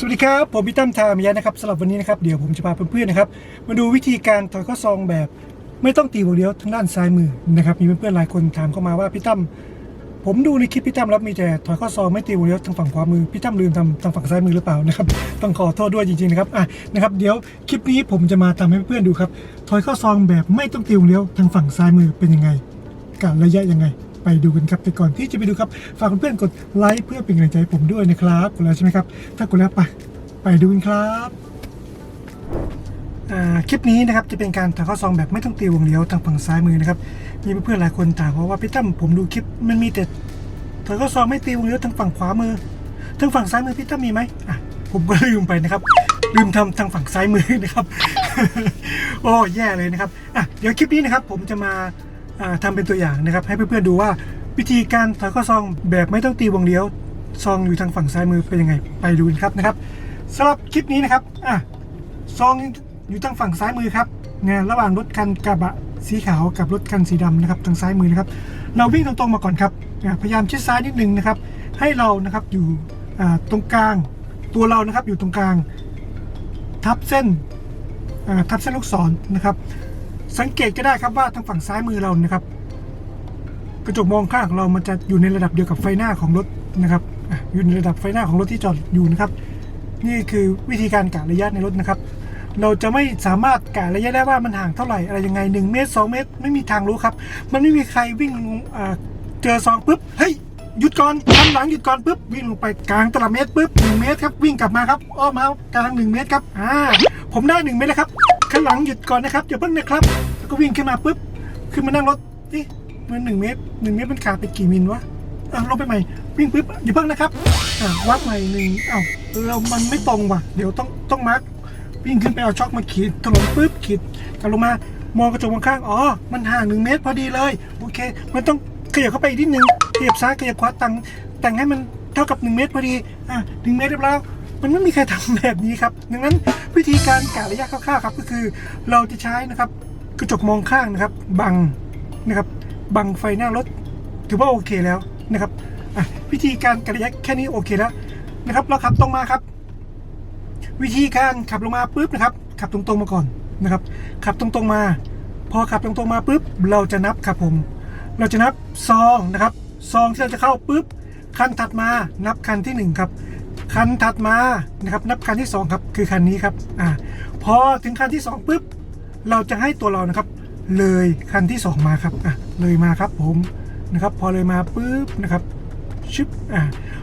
สวัสดีครับ ผมพี่ตั้มทามยะนะครับสำหรับวันนี้นะครับเดี๋ยวผมจะพาเพื่อนๆนะครับมาดูวิธีการถอยข้อซองแบบ ไม่ต้องตีวงเลี้ยวทางด้านซ้ายมือนะครับมีเพื่อนๆหลายคนถามเข้ามาว่าพี่ตั้มผมดูในคลิปพี่ตั้มแล้วมีแต่ถอยข้อซองไม่ตีวงเลี้ยวทางฝั่งขวามือพี่ตั้มลืมทำทางฝั่งซ้ายมือหรือเปล่านะครับต้องขอโทษด้วยจริงๆนะครับอะนะครับเดี๋ยวคลิปนี้ผมจะมาทำให้เพื่อนๆดูครับถอยข้อซองแบบไม่ต้องตีวงเลี้ยวทางฝั่งซ้ายมือเป็นยังไงการระยะยังไง ไปดูกันครับแต่ก่อนที่จะไปดูครับฝากเพื่อนๆกดไลค์เพื่อเป็นกำลังใจผมด้วยนะครับกดแล้วใช่ไหมครับ ถ้ากดแล้วไปไปดูกันครับคลิปนี้นะครับจะเป็นการถ่ายข้อซองแบบไม่ต้องตีวงเลี้ยวทางฝั่งซ้ายมือนะครับมีเพื่อนๆหลายคนถามว่าว่าพี่ตั้มผมดูคลิปมันมีแต่ถ่ายข้อซองไม่ตีวงเลี้ยวทางฝั่งขวามือทางฝั่งซ้ายมือพี่ตั้มมีไหมอะผมก็ลืมไปนะครับ ลืมทำทางฝั่งซ้ายมือนะครับ โอ้แย่เลยนะครับอะเดี๋ยวคลิปนี้นะครับ ผมจะมา อ่าทำเป็นตัวอย่างนะครับ ให้เพื่อนๆดูว่าวิธีการถอยข้อซองแบบไม่ต้องตีวงเลี้ยวซองอยู่ทางฝั่งซ้ายมือเป็นยังไงไปดูกันครับนะครับสำหรับคลิปนี้นะครับอะซองอยู่ทางฝั่งซ้ายมือครับเนี่ยระหว่างรถคันกระบะสีขาวกับรถคันสีดำนะครับทางซ้ายมือนะครับ เราวิ่งตรงๆมาก่อนครับพยายามชิดซ้ายนิดนึงนะครับ ให้เรานะครับอยู่ตรงกลางตัวเรานะครับอยู่ตรงกลาง ทับเส้นทับเส้นลูกศรนะครับ สังเกตก็ได้ครับว่าทางฝั่งซ้ายมือเรานะครับ กระจกมองข้างของเรามันจะอยู่ในระดับเดียวกับไฟหน้าของรถนะครับอยู่ในระดับไฟหน้าของรถที่จอดอยู่นะครับ นี่คือวิธีการกะระยะในรถนะครับ เราจะไม่สามารถกะระยะได้ว่ามันห่างเท่าไหร่อะไรยังไง1เมตร2เมตร ไม่มีทางรู้ครับ มันไม่มีใครวิ่งเจอซองปุ๊บเฮ้ยหยุดก่อนทันหลังหยุดก่อนปุ๊บวิ่งลงไปกลางตลับเมตรปุ๊บหนึ่งเมตรครับวิ่งกลับมาครับอ้อมมากลางหนึ่งเมตรครับอ่าผมได้หนึ่งเมตรแล้วครับ ข้างหลังหยุดก่อนนะครับอย่าเพิ่งนะครับ แล้วก็วิ่งขึ้นมาปุ๊บขึ้นมานั่งรถนี่มันหนึ่งเมตรหนึ่งเมตรมันขาดไปกี่มิลวะอะลงไปใหม่วิ่งปุ๊บอย่าเพิ่งนะครับอ่าวัดใหม่หนึ่งเอ้าเรามันไม่ตรงว่ะ เดี๋ยวต้องต้องมาร์กวิ่งขึ้นไปเอาช็อคมาขีดถนนปุ๊บขีดกลับลงมามองกระจกข้างอ๋อมันห่างหนึ่งเมตรพอดีเลยโอเค มันต้องขยับเข้าไปอีกนิดนึงขยับซ้ายขยับขวาตังแต่งให้มันเท่ากับหนึ่งเมตรพอดี อะหนึ่งเมตรเรียบร้อยแล้ว มันไม่มีใครทำแบบนี้ครับ ดังนั้นวิธีการกะระยะคร่าวๆครับก็คือเราจะใช้นะครับกระจกมองข้างนะครับ บังนะครับบังไฟหน้ารถถือว่าโอเคแล้วนะครับวิธีการกระยะแค่นี้โอเคแล้วนะครับ เราขับตรงมาครับ วิธีการขับลงมาปุ๊บนะครับ ขับตรงๆมาก่อนนะครับ ขับตรงๆมา พอขับตรงๆมาปุ๊บเราจะนับครับผม เราจะนับซองนะครับซองที่เราจะเข้าปุ๊บคันถัดมานับคันที่หนึ่งครับ คันถัดมานะครับนับคันที่สองครับ คือคันนี้ครับอ่าพอถึงคันที่สองปุ๊บเราจะให้ตัวเรานะครับ เลยคันที่ 2 มาครับอะเลยมาครับผมนะครับ พอเลยมาปุ๊บนะครับชึบอะ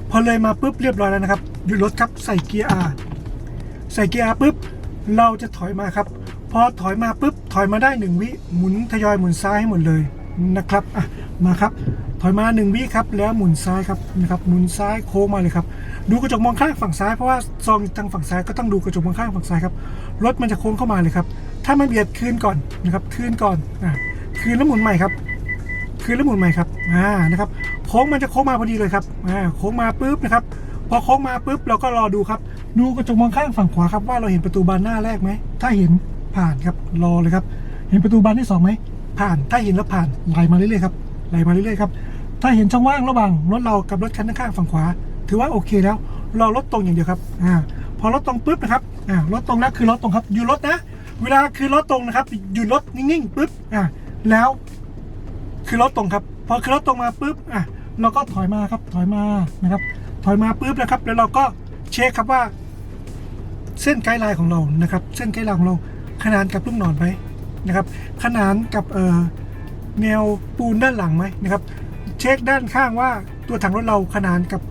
พอเลยมาปุ๊บเรียบร้อยแล้วนะครับหยุดรถครับใส่เกียร์ R ใส่เกียร์ R ปุ๊บเราจะถอยมาครับ พอถอยมาปุ๊บถอยมาได้ 1 วิหมุนทยอยหมุนซ้ายให้หมดเลยนะครับอะมาครับ อยมา1วิครับแล้วหมุนซ้ายครับนะครับหมุนซ้ายโค้งมาเลยครับดูกระจกมองข้างฝั่งซ้ายเพราะว่าซองทางฝั่งซ้ายก็ต้องดูกระจกมองข้างฝั่งซ้ายครับรถมันจะโค้งเข้ามาเลยครับถ้ามันเบียดคืนก่อนนะครับคืนก่อนอ่าคืนแล้วหมุนใหม่ครับ คืนแล้วหมุนใหม่ครับอ่านะครับโค้งมันจะโค้งมาพอดีเลยครับอ่าโค้งมาปุ๊บนะครับพอโค้งมาปุ๊บเราก็รอดูครับ ดูกระจกมองข้างฝั่งขวาครับว่าเราเห็นประตูบานหน้าแรกไหมถ้าเห็นผ่านครับรอเลยครับ เห็นประตูบานที่สองไหมผ่านถ้าเห็นแล้วผ่านไหลมาเรื่อยๆครับไหลมาเรื่อยๆครับ ถ้าเห็นช่องว่างระหว่างรถเรากับรถคันข้างฝั่งขวา ถือว่าโอเคแล้วรอรถตรงอย่างเดียวครับอ่าพอรถตรงปุ๊บนะครับอ่ารถตรงแล้วคือรถตรงครับอยู่รถนะ เวลาคือรถตรงนะครับหยุดรถนิ่งๆปุ๊บอะแล้วคือรถตรงครับ พอคือรถตรงมาปุ๊บอะเราก็ถอยมาครับถอยมานะครับ ถอยมาปุ๊บนะครับ แล้วเราก็เช็คครับว่า เส้นไกด์ไลน์ของเรานะครับ เส้นไกด์ไลน์ของเราขนานกับลูกศรไหมนะครับ ขนานกับเอ่อแนวปูนด้านหลังไหมนะครับ ช็คด้านข้างว่าตัวถังรถเราขนานกับ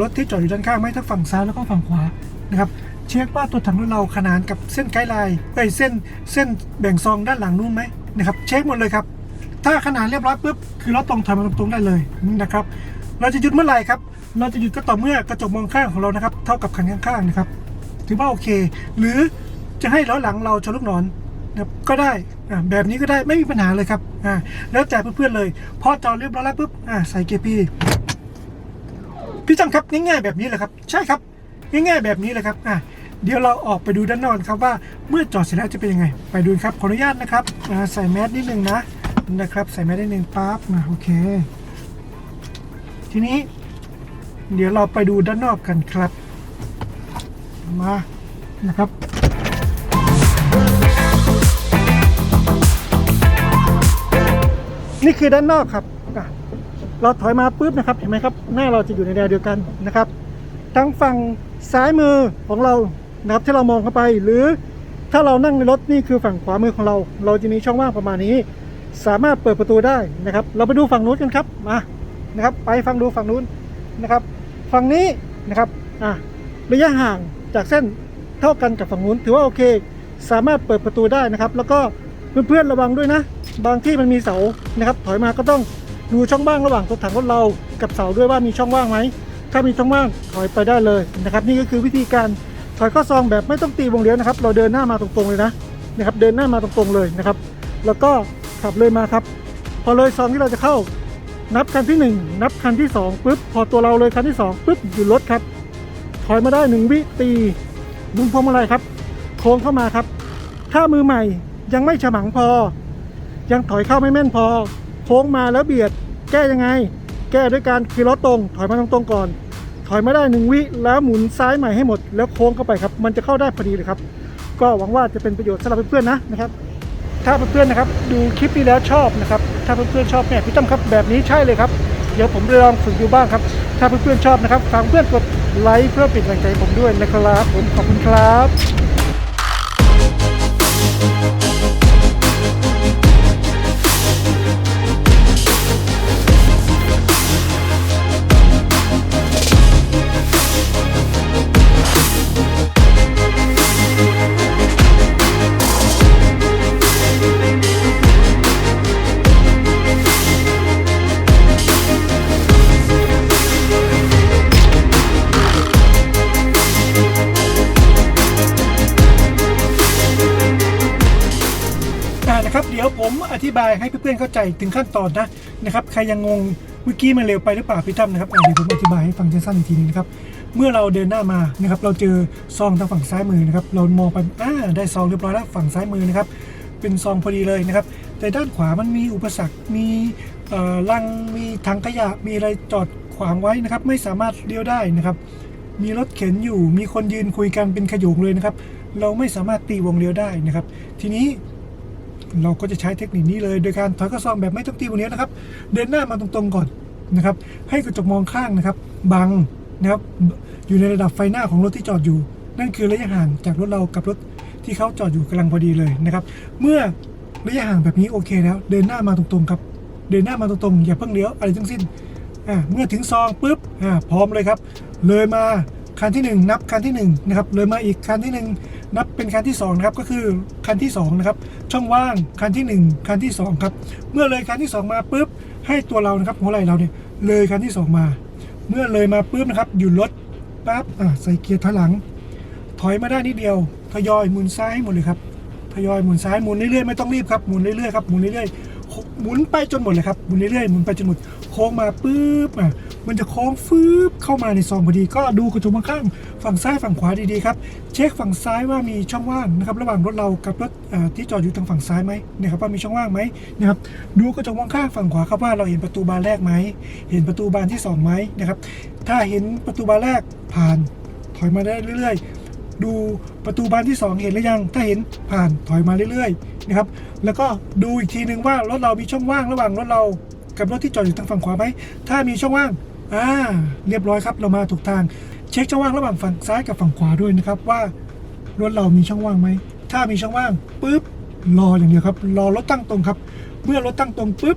รถที่จอดอยู่ด้านข้างไหมทั้งฝั่งซ้ายแล้วก็ฝั่งขวานะครับเช็คว่าตัวถังรถเราขนานกับเส้นไกด์ไลน์เอ้เส้นเส้นแบ่งซองด้านหลังนู้นไหมนะครับเช็คหมดเลยครับ ถ้าขนานเรียบร้อยปุ๊บคือรถตรงถอยมาตรงๆได้เลยนะครับเราจะหยุดเมื่อไหร่ครับ เราจะหยุดก็ต่อเมื่อกระจกมองข้างของเรานะครับ เท่ากับคันข้างๆนะครับ ถือว่าโอเค หรือจะให้ล้อหลังเราชนลูกศรน ก็ได้แบบนี้ก็ได้ไม่มีปัญหาเลยครับแล้วแต่เพื่อนๆเลย พอจอดเรียบร้อยแล้วปุ๊บใส่เกียร์พีพี่จังครับง่ายๆแบบนี้เลยครับ ใช่ครับง่ายๆแบบนี้เลยครับเดี๋ยวเราออกไปดูด้านนอกครับว่าเมื่อจอดเสร็จแล้วจะเป็นยังไง ไปดูครับขออนุญาตนะครับใส่แมสนิดนึงนะนะครับ ใส่แมสนิดนึงปั๊บนะโอเค ทีนี้ เดี๋ยวเราไปดูด้านนอกกันครับมานะครับ นี่คือด้านนอกครับ เราถอยมาปุ๊บนะครับ เห็นไหมครับ หน้าเราจะอยู่ในแนวเดียวกันนะครับ ทั้งฝั่งซ้ายมือของเรานะครับที่เรามองเข้าไป หรือถ้าเรานั่งในรถนี่คือฝั่งขวามือของเรา เราจะมีช่องว่างประมาณนี้ สามารถเปิดประตูได้นะครับ เราไปดูฝั่งนู้นกันครับ มา นะครับ ไปฟังดูฝั่งนู้นนะครับ ฝั่งนี้นะครับ อะ ระยะห่างจากเส้นเท่ากันกับฝั่งนู้นถือว่าโอเค สามารถเปิดประตูได้นะครับ แล้วก็เพื่อนๆระวังด้วยนะ บางที่มันมีเสานะครับ ถอยมาก็ต้องดูช่องว่างระหว่างรถถังรถเรากับเสาด้วยว่ามีช่องว่างไหม ถ้ามีช่องว่างถอยไปได้เลยนะครับ นี่ก็คือวิธีการถอยข้อซองแบบไม่ต้องตีวงเลี้ยวนะครับ เราเดินหน้ามาตรงๆเลยนะนะครับ เดินหน้ามาตรงๆเลยนะครับ แล้วก็ขับเลยมาครับ พอเลยซองที่เราจะเข้า นับคันที่หนึ่งนับคันที่สองปุ๊บพอตัวเราเลยคันที่สองปุ๊บหยุดรถครับ ถอยมาได้หนึ่งวิตีดึงพวงมาลัยครับ โค้งเข้ามาครับ ถ้ามือใหม่ยังไม่ฉมังพอ ยังถอยเข้าไม่แม่นพอ โค้งมาแล้วเบียด แก้ยังไง แก้ด้วยการขี่รถตรง ถอยมาตรงๆก่อน ถอยมาได้หนึ่งวิแล้วหมุนซ้ายใหม่ให้หมด แล้วโค้งเข้าไปครับ มันจะเข้าได้พอดีเลยครับ ก็หวังว่าจะเป็นประโยชน์สำหรับเพื่อนๆนะนะครับถ้าเพื่อนๆนะครับ ดูคลิปนี้แล้วชอบนะครับ ถ้าเพื่อนๆชอบเนี่ยพี่ตั้มครับแบบนี้ใช่เลยครับเดี๋ยวผมจะลองฝึกดูบ้างครับ ถ้าเพื่อนๆชอบนะครับฝากเพื่อนกดไลค์เพื่อเป็นกำลังใจผมด้วยนะครับผมขอบคุณครับายให้เพื่อนๆเข้าใจถึงขั้นตอนนะนะครับใครยังงงเมื่อกี้มันเร็วไปหรือเปล่าพี่ตั้มนะครับเดี๋ยวผมอธิบายให้ฟังสั้นๆอีกทีนึงนะครับเมื่อเราเดินหน้ามานะครับเราเจอซองทางฝั่งซ้ายมือนะครับเรามองไปอ่าได้ซองเรียบร้อยแล้วฝั่งซ้ายมือนะครับเป็นซองพอดีเลยนะครับแต่ด้านขวามันมีอุปสรรค มีเอ่อลังมีถังขยะมีอะไรจอดขวางไว้นะครับไม่สามารถเลี้ยวได้นะครับมีรถเข็นอยู่มีคนยืนคุยกันเป็นขยงเลยนะครับเราไม่สามารถตีวงเลี้ยวได้นะครับ ทีนี้ เราก็จะใช้เทคนิคนี้เลยโดยการถอยกระซองแบบไม่ต้องตีวงเลี้ยนะครับ เดินหน้ามาตรงๆก่อนนะครับ ให้กระจกมองข้างนะครับบังนะครับอยู่ในระดับไฟหน้าของรถที่จอดอยู่ นั่นคือระยะห่างจากรถเรากับรถที่เขาจอดอยู่กำลังพอดีเลยนะครับ เมื่อระยะห่างแบบนี้โอเคแล้ว เดินหน้ามาตรงๆครับ เดินหน้ามาตรงๆอย่าเพิ่งเลี้ยวอะไรทั้งสิ้นอ่าเมื่อถึงซองปุ๊บอ่าพร้อมเลยครับ เลยมาคันที่ 1 นับคันที่1นะครับเลยมาอีกคันที่ 1 นับเป็นคันที่2นะครับก็คือคันที่2นะครับช่องว่างคันที่ 1 คันที่2ครับเมื่อเลยคันที่ 2 มาปุ๊บให้ตัวเรานะครับหัวไหล่เราเนี่ยเลยคันที่ 2 มา เมื่อเลยมาปุ๊บนะครับหยุดรถปั๊บอ่าใส่เกียร์ถอยหลัง ถอยมาได้นิดเดียวทยอยหมุนซ้ายให้หมดเลยครับทยอยหมุนซ้ายหมุนเรื่อยๆไม่ต้องรีบครับหมุนเรื่อยๆครับหมุนเรื่อยๆหมุนไปจนหมดเลยครับหมุนเรื่อยๆหมุนไปจนหมดโค้งมาปุ๊บอะ มันจะโค้งฟืบเข้ามาในซองพอดี ก็ดูกระจกมองข้างฝั่งซ้ายฝั่งขวาดีๆครับ เช็คฝั่งซ้ายว่ามีช่องว่างนะครับ ระหว่างรถเรากับรถที่จอดอยู่ทางฝั่งซ้ายไหมนะครับว่ามีช่องว่างไหมนะครับ ดูกระจกมองข้างฝั่งขวาครับว่าเราเห็นประตูบานแรกไหม เห็นประตูบานที่สองไหมนะครับ ถ้าเห็นประตูบานแรกผ่านถอยมาได้เรื่อยๆ ดูประตูบานที่ 2 เห็นหรือยัง ถ้าเห็นผ่านถอยมาเรื่อยๆนะครับ แล้วก็ดูอีกทีนึงว่ารถเรามีช่องว่างระหว่างรถเรากับรถที่จอดอยู่ทางฝั่งขวาไหม ถ้ามีช่องว่าง อ่าเรียบร้อยครับเรามาถูกทาง เช็คช่องว่างระหว่างฝั่งซ้ายกับฝั่งขวาด้วยนะครับว่ารถเรามีช่องว่างไหมถ้ามีช่องว่างปุ๊บรออย่างเดียวครับ รอรถตั้งตรงครับ เมื่อรถตั้งตรงปุ๊บ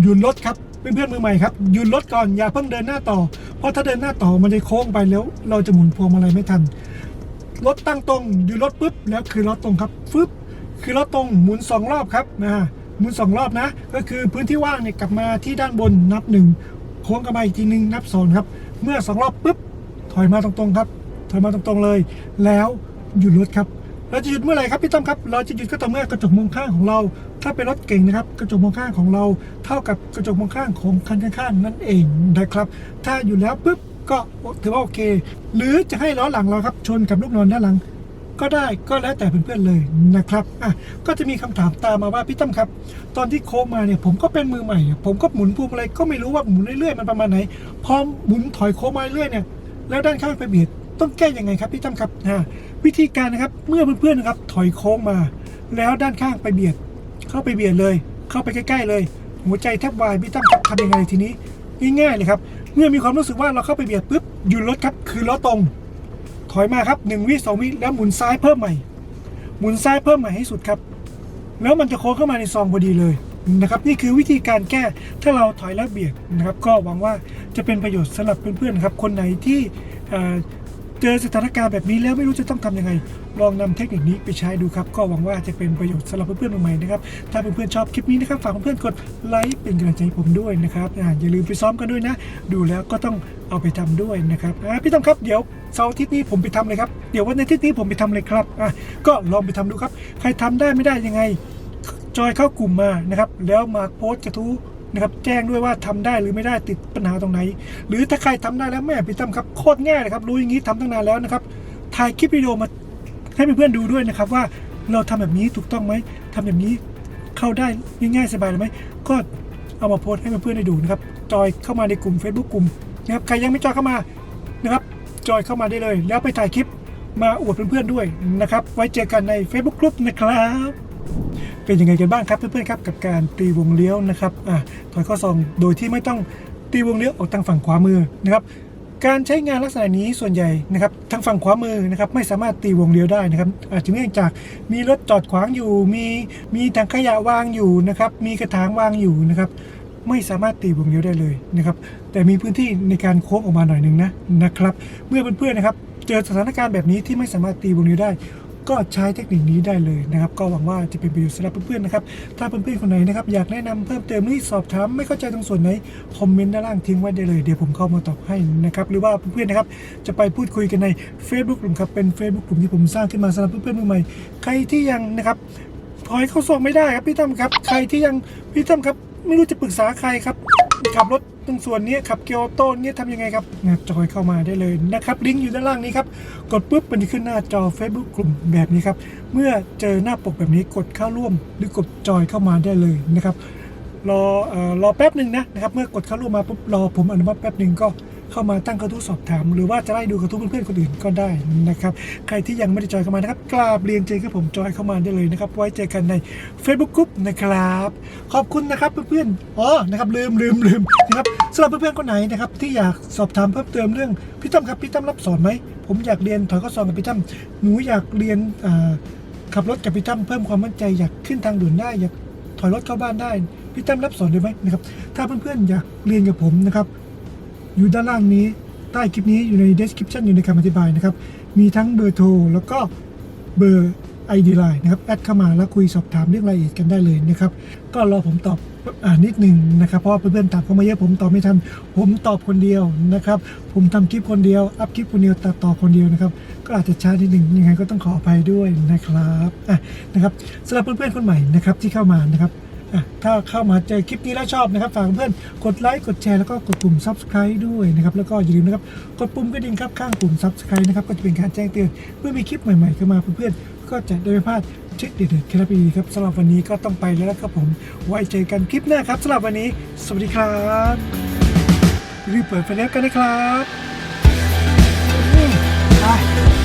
หยุดรถครับเพื่อนๆมือใหม่ครับหยุดรถก่อนอย่าเพิ่งเดินหน้าต่อ เพราะถ้าเดินหน้าต่อมันจะโค้งไปแล้ว เราจะหมุนพวงมาลัยไม่ทันรถตั้งตรงหยุดรถปุ๊บแล้วคือรถตรงครับฟึบคือรถตรงหมุนสองรอบครับนะหมุนสองรอบนะ ก็คือพื้นที่ว่างเนี่ยกลับมาที่ด้านบนนับหนึ่ง โค้งกลับมาอีกทีหนึ่งนับสองครับ เมื่อสองรอบปุ๊บถอยมาตรงๆครับ ถอยมาตรงๆเลย แล้วหยุดรถครับ เราจะหยุดเมื่อไหร่ครับพี่ต้อมครับ เราจะหยุดก็ต่อเมื่อกระจกมองข้างของเรา ถ้าเป็นรถเก่งนะครับ กระจกมองข้างของเรา เท่ากับกระจกมองข้างของคันข้างๆนั่นเองนะครับ ถ้าอยู่แล้วปุ๊บก็ถือว่าโอเค หรือจะให้ล้อหลังเราครับชนกับลูกนอนด้านหลัง ก็ได้ก็แล้วแต่เพื่อนๆเลยนะครับอะก็จะมีคำถามตามมาว่าพี่ตั้มครับ ตอนที่โค้งมาเนี่ยผมก็เป็นมือใหม่ ผมก็หมุนพวงมาลัยก็ไม่รู้ว่าหมุนเรื่อยๆมันประมาณไหนพอหมุนถอยโค้งมาเรื่อยเนี่ยแล้วด้านข้างไปเบียดต้องแก้ยังไงครับพี่ตั้มครับอ่าวิธีการนะครับเมื่อเพื่อนๆนะครับถอยโค้งมา แล้วด้านข้างไปเบียด เข้าไปเบียดเลย เข้าไปใกล้ๆเลย หัวใจแทบวายพี่ตั้มครับทำยังไงทีนี้ง่ายๆเลยครับเมื่อมีความรู้สึกว่าเราเข้าไปเบียดปุ๊บหยุดรถครับคือล้อตรง ถอยมาครับหนึ่งวิสองวิแล้วหมุนซ้ายเพิ่มใหม่ หมุนซ้ายเพิ่มใหม่ให้สุดครับ แล้วมันจะโค้งเข้ามาในซองพอดีเลยนะครับนี่คือวิธีการแก้ถ้าเราถอยแล้วเบียดนะครับ ก็หวังว่าจะเป็นประโยชน์สำหรับเพื่อนๆครับ คนไหนที่ เจอสถานการณ์แบบนี้แล้วไม่รู้จะต้องทำยังไง ลองนำเทคนิคนี้ไปใช้ดูครับ ก็หวังว่าจะเป็นประโยชน์สำหรับเพื่อนๆใหม่ๆนะครับ ถ้าเพื่อนๆชอบคลิปนี้นะครับ ฝากเพื่อนๆกดไลค์เป็นกำลังใจให้ผมด้วยนะครับอย่าลืมไปซ้อมกันด้วยนะ ดูแล้วก็ต้องเอาไปทำด้วยนะครับอ่าพี่ต้อมครับเดี๋ยวเสาร์อาทิตย์นี้ผมไปทำเลยครับ เดี๋ยววันอาทิตย์นี้ผมไปทำเลยครับอะก็ลองไปทำดูครับ ใครทำได้ไม่ได้ยังไงจอยเข้ากลุ่มมานะครับ แล้วมาโพสกระทู้ นะครับแจ้งด้วยว่าทำได้หรือไม่ได้ติดปัญหาตรงไหน หรือถ้าใครทำได้แล้วแม่พี่ตั้มครับโคตรง่ายเลยครับรู้อย่างนี้ทำตั้งนานแล้วนะครับถ่ายคลิปวิดีโอมาให้เพื่อนๆดูด้วยนะครับว่าเราทำแบบนี้ถูกต้องไหมทำแบบนี้เข้าได้ง่ายๆสบายเลยไหมก็เอามาโพสต์ให้เพื่อนๆได้ดูนะครับจอยเข้ามาในกลุ่ม Facebook กลุ่มนะครับใครยังไม่จอยเข้ามานะครับจอยเข้ามาได้เลย แล้วไปถ่ายคลิปมาอวดเพื่อนๆด้วยนะครับ ไว้เจอกันใน Facebook กลุ่มนะครับ เป็นยังไงกันบ้างครับเพื่อนๆครับกับการตีวงเลี้ยวนะครับอะถอยข้อซองโดยที่ไม่ต้องตีวงเลี้ยวออกทางฝั่งขวามือนะครับการใช้งานลักษณะนี้ส่วนใหญ่นะครับทางฝั่งขวามือนะครับไม่สามารถตีวงเลี้ยวได้นะครับอาจจะเนื่องจากมีรถจอดขวางอยู่ มีมีถังขยะวางอยู่นะครับมีกระถางวางอยู่นะครับไม่สามารถตีวงเลี้ยวได้เลยนะครับแต่มีพื้นที่ในการโค้งออกมาหน่อยหนึ่งนะนะครับเมื่อเพื่อนๆนะครับเจอสถานการณ์แบบนี้ที่ไม่สามารถตีวงเลี้ยวได้ ก็ใช้เทคนิคนี้ได้เลยนะครับ ก็หวังว่าจะเป็นประโยชน์สำหรับเพื่อนๆนะครับ ถ้าเพื่อนๆคนไหนนะครับอยากแนะนำเพิ่มเติมหรือสอบถามไม่เข้าใจตรงส่วนไหนคอมเมนต์ด้านล่างทิ้งไว้ได้เลยเดี๋ยวผมเข้ามาตอบให้นะครับหรือว่าเพื่อนๆนะครับจะไปพูดคุยกันใน Facebook กลุ่มครับเป็น Facebook กลุ่มที่ผมสร้างขึ้นมาสำหรับเพื่อนๆมือใหม่ใครที่ยังนะครับถอยเข้าซองไม่ได้ครับพี่ตั้มครับ ใครที่ยังพี่ตั้มครับ ไม่รู้จะปรึกษาใครครับขับรถ ตรงส่วนนี้ขับเกียวโต้เนี่ยทำยังไงครับนะจอยเข้ามาได้เลยนะครับ ลิงก์อยู่ด้านล่างนี้ครับ กดปุ๊บมันจะขึ้นหน้าจอ Facebook กลุ่มแบบนี้ครับ เมื่อเจอหน้าปกแบบนี้กดเข้าร่วม หรือกดจอยเข้ามาได้เลยนะครับ รออรอแป๊บหนึ่งนะนะครับ เมื่อกดเข้าร่วมมาปุ๊บรอผมอนุมัติแป๊บหนึ่งก็ เข้ามาตั้งกระทู้สอบถาม หรือว่าจะไล่ดูกระทู้เพื่อนๆคนอื่นก็ได้นะครับ ใครที่ยังไม่ได้จอยเข้ามานะครับกราบเรียนเจอกับผมจอยเข้ามาได้เลยนะครับ ไว้เจอกันใน Facebook กลุ่มนะครับ ขอบคุณนะครับเพื่อนๆอ๋อนะครับลืมลืมลืมนะครับสำหรับเพื่อนๆคนไหนนะครับที่อยากสอบถามเพิ่มเติมเรื่องพี่ตั้มครับพี่ตั้มรับสอนไหมผมอยากเรียนถอยข้อสอบกับพี่ตั้มหนูอยากเรียนขับรถกับพี่ตั้มเพิ่มความมั่นใจอยากขึ้นทางด่วนได้อยากถอยรถเข้าบ้านได้พี่ตั้มรับสอนได้ไหมนะครับ ถ้าเพื่อนๆอยากเรียนกับผมนะครับ อยู่ด้านล่างนี้ ใต้คลิปนี้อยู่ใน description อยู่ในคำอธิบายนะครับ มีทั้งเบอร์โทรแล้วก็เบอร์ ID Line นะครับแอดเข้ามาแล้วคุยสอบถามเรื่องรายละเอียดกันได้เลยนะครับก็รอผมตอบอ่านิดหนึ่งนะครับเพราะว่าเพื่อนๆถามเข้ามาเยอะผมตอบไม่ทัน ผมตอบคนเดียวนะครับ ผมทำคลิปคนเดียว อัพคลิปคนเดียวตัดต่อคนเดียวนะครับ ก็อาจจะช้านิดหนึ่งยังไงก็ต้องขออภัยด้วยนะครับอะนะครับสำหรับเพื่อนๆคนใหม่นะครับที่เข้ามานะครับ ถ้าเข้ามาเจอคลิปนี้แล้วชอบนะครับ ฝากเพื่อนกดไลค์ กดแชร์ แล้วก็กดปุ่ม subscribe ด้วยนะครับ แล้วก็อย่าลืมนะครับ กดปุ่มกระดิ่งครับข้างปุ่ม subscribe นะครับ ก็จะเป็นการแจ้งเตือนเมื่อมีคลิปใหม่ๆเข้ามาเพื่อนๆ ก็จะได้ไม่พลาดเช็คเด็ดๆเคล็ดลับดีๆครับสำหรับวันนี้ก็ต้องไปแล้วนะครับผม ไว้เจอกันคลิปหน้าครับสำหรับวันนี้ สวัสดีครับอย่าลืมเปิดไฟเลี้วกันนะครับไป